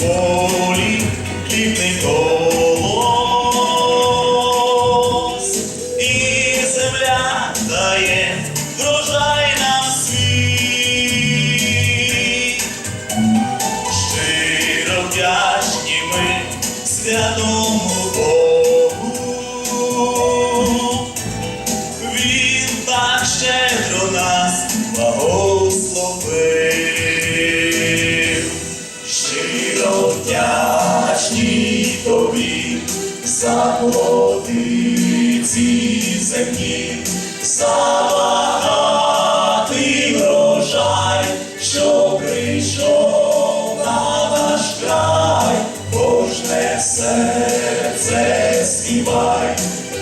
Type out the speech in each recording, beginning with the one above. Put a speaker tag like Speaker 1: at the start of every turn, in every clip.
Speaker 1: Oh. Ці земні, врожай, що прийшов на наш край, кожне серце співай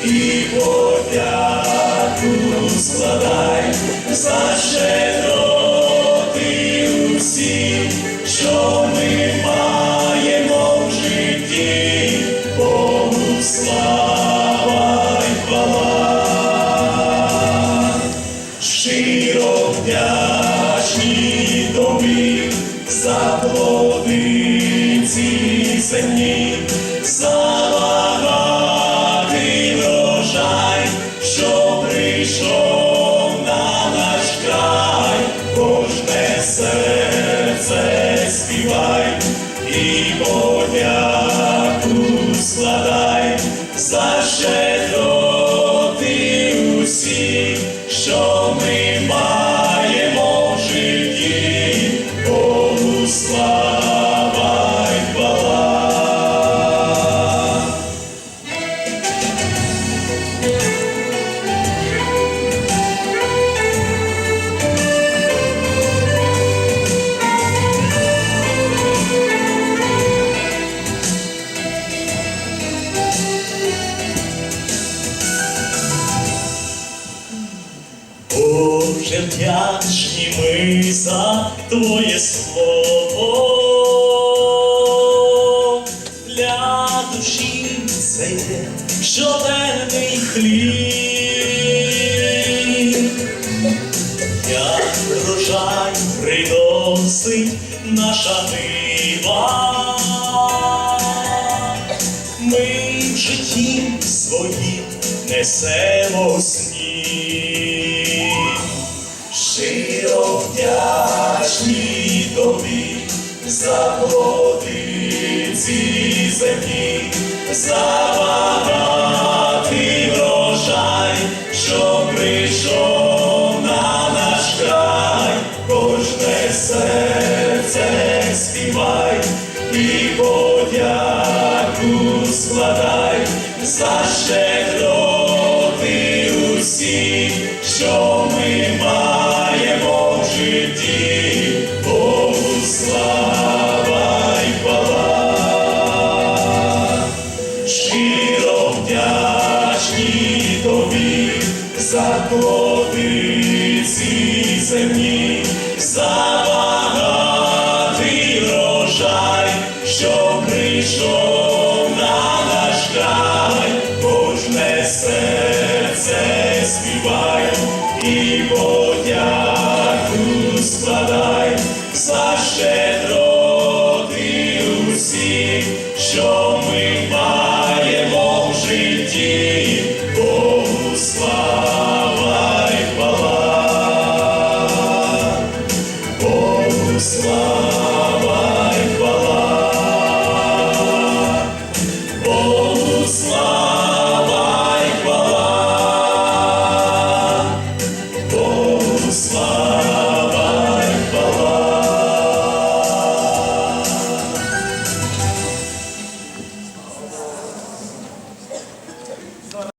Speaker 1: і подяку складай за щедроти тобі за плоди ці земні, за багатий врожай, що прийшов на наш край, кожне серце співай і подяку складай. За щедроти усі, що ми маємо Боже, вдячні ми за Твоє слово, для душі це є щоденний хліб, як врожай приносить наша нива. Ми в житті своїм несемо сніг. За плоди ці земні, за багатий врожай, що прийшов на наш край, кожне серце співай і подяку складай за щедроти усі, що ми маємо в житті, вдячні тобі за плоди ці землі, за багатий рожай, що прийшов на наш край, кожне серце співай і подяку складай за щедро ти усі, що.